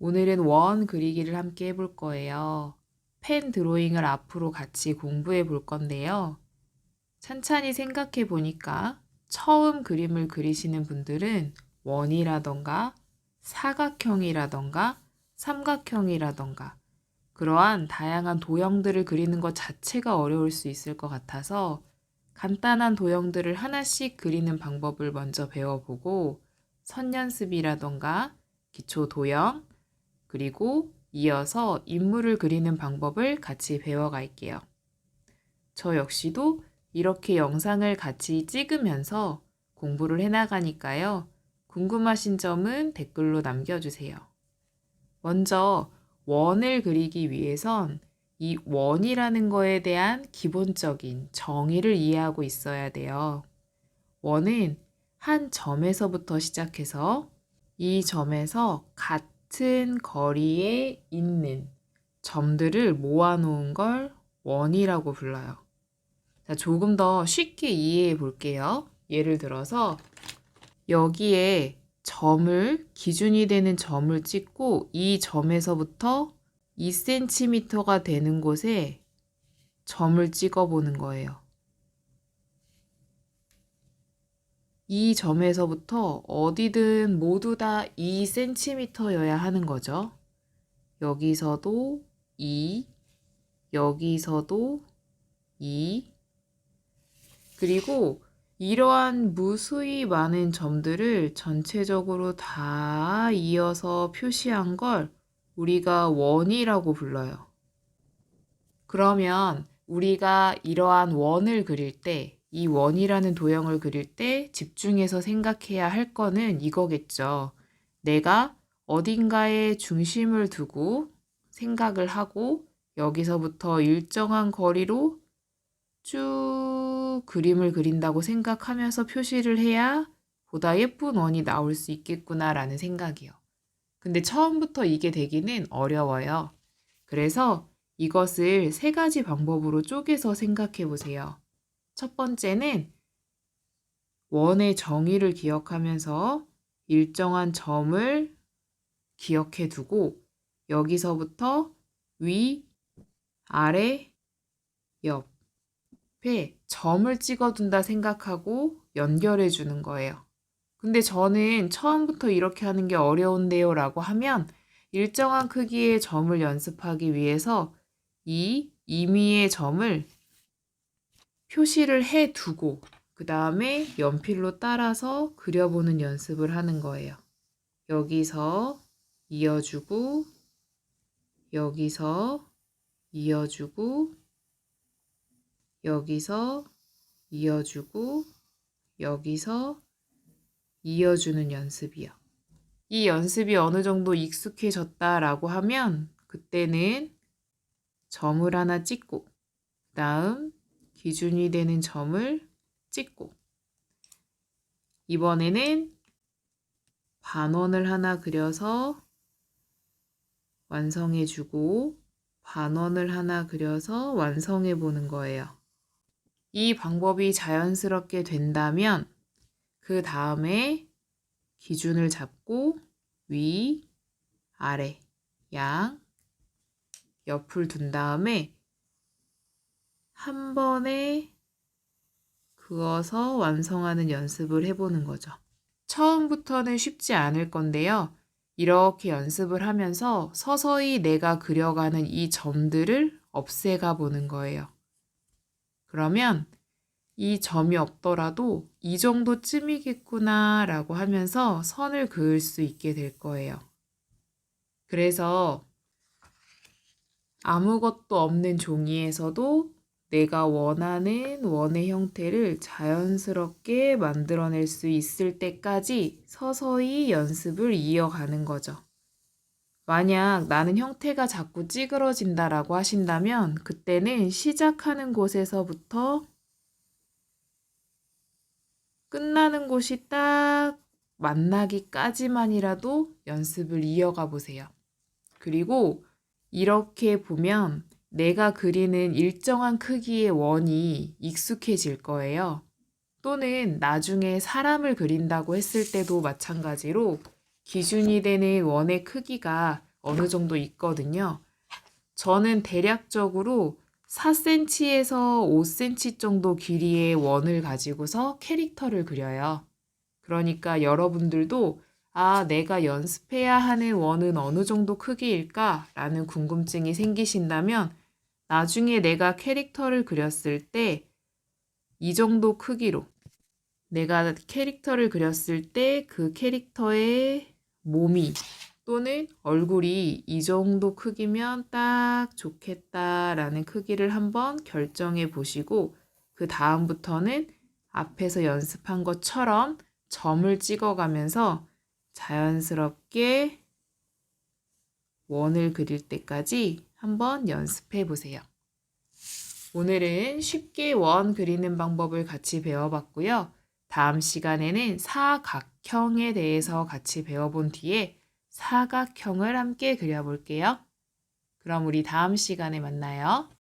오늘은 원 그리기를 함께 해볼 거예요. 펜 드로잉을 앞으로 같이 공부해 볼 건데요. 찬찬히 생각해 보니까 처음 그림을 그리시는 분들은 원이라던가 사각형이라던가 삼각형이라던가 그러한 다양한 도형들을 그리는 것 자체가 어려울 수 있을 것 같아서 간단한 도형들을 하나씩 그리는 방법을 먼저 배워보고 선 연습이라던가 기초 도형, 그리고 이어서 인물을 그리는 방법을 같이 배워갈게요. 저 역시도 이렇게 영상을 같이 찍으면서 공부를 해나가니까요. 궁금하신 점은 댓글로 남겨주세요. 먼저 원을 그리기 위해선 이 원이라는 거에 대한 기본적인 정의를 이해하고 있어야 돼요. 원은 한 점에서부터 시작해서 이 점에서 같 은 거리에 있는 점들을 모아놓은 걸 원이라고 불러요. 자, 조금 더 쉽게 이해해 볼게요. 예를 들어서 여기에 점을 기준이 되는 점을 찍고 이 점에서부터 2cm가 되는 곳에 점을 찍어 보는 거예요. 이 점에서부터 어디든 모두 다 2cm여야 하는 거죠. 여기서도 2, 여기서도 2, 그리고 이러한 무수히 많은 점들을 전체적으로 다 이어서 표시한 걸 우리가 원이라고 불러요. 그러면 우리가 이러한 원을 그릴 때, 이 원이라는 도형을 그릴 때 집중해서 생각해야 할 거는 이거겠죠. 내가 어딘가에 중심을 두고 생각을 하고 여기서부터 일정한 거리로 쭉 그림을 그린다고 생각하면서 표시를 해야 보다 예쁜 원이 나올 수 있겠구나라는 생각이요. 근데 처음부터 이게 되기는 어려워요. 그래서 이것을 세 가지 방법으로 쪼개서 생각해 보세요. 첫 번째는 원의 정의를 기억하면서 일정한 점을 기억해 두고 여기서부터 위, 아래, 옆에 점을 찍어둔다 생각하고 연결해 주는 거예요. 근데 저는 처음부터 이렇게 하는 게 어려운데요 라고 하면 일정한 크기의 점을 연습하기 위해서 이 임의의 점을 표시를 해 두고 그 다음에 연필로 따라서 그려보는 연습을 하는 거예요. 여기서 이어주고 여기서 이어주고 여기서 이어주고 여기서 이어주는 연습이요. 이 연습이 어느 정도 익숙해졌다라고 하면 그때는 점을 하나 찍고 다음 기준이 되는 점을 찍고 이번에는 반원을 하나 그려서 완성해 주고 반원을 하나 그려서 완성해 보는 거예요. 이 방법이 자연스럽게 된다면 그 다음에 기준을 잡고 위, 아래, 양, 옆을 둔 다음에 한 번에 그어서 완성하는 연습을 해보는 거죠. 처음부터는 쉽지 않을 건데요. 이렇게 연습을 하면서 서서히 내가 그려가는 이 점들을 없애가 보는 거예요. 그러면 이 점이 없더라도 이 정도쯤이겠구나 라고 하면서 선을 그을 수 있게 될 거예요. 그래서 아무것도 없는 종이에서도 내가 원하는 원의 형태를 자연스럽게 만들어낼 수 있을 때까지 서서히 연습을 이어가는 거죠. 만약 나는 형태가 자꾸 찌그러진다라고 하신다면 그때는 시작하는 곳에서부터 끝나는 곳이 딱 만나기까지만이라도 연습을 이어가 보세요. 그리고 이렇게 보면 내가 그리는 일정한 크기의 원이 익숙해질 거예요. 또는 나중에 사람을 그린다고 했을 때도 마찬가지로 기준이 되는 원의 크기가 어느 정도 있거든요. 저는 대략적으로 4cm에서 5cm 정도 길이의 원을 가지고서 캐릭터를 그려요. 그러니까 여러분들도 아, 내가 연습해야 하는 원은 어느 정도 크기일까? 라는 궁금증이 생기신다면 나중에 내가 캐릭터를 그렸을 때 이 정도 크기로 내가 캐릭터를 그렸을 때 그 캐릭터의 몸이 또는 얼굴이 이 정도 크기면 딱 좋겠다라는 크기를 한번 결정해 보시고 그 다음부터는 앞에서 연습한 것처럼 점을 찍어가면서 자연스럽게 원을 그릴 때까지 한번 연습해 보세요. 오늘은 쉽게 원 그리는 방법을 같이 배워봤고요. 다음 시간에는 사각형에 대해서 같이 배워본 뒤에 사각형을 함께 그려볼게요. 그럼 우리 다음 시간에 만나요.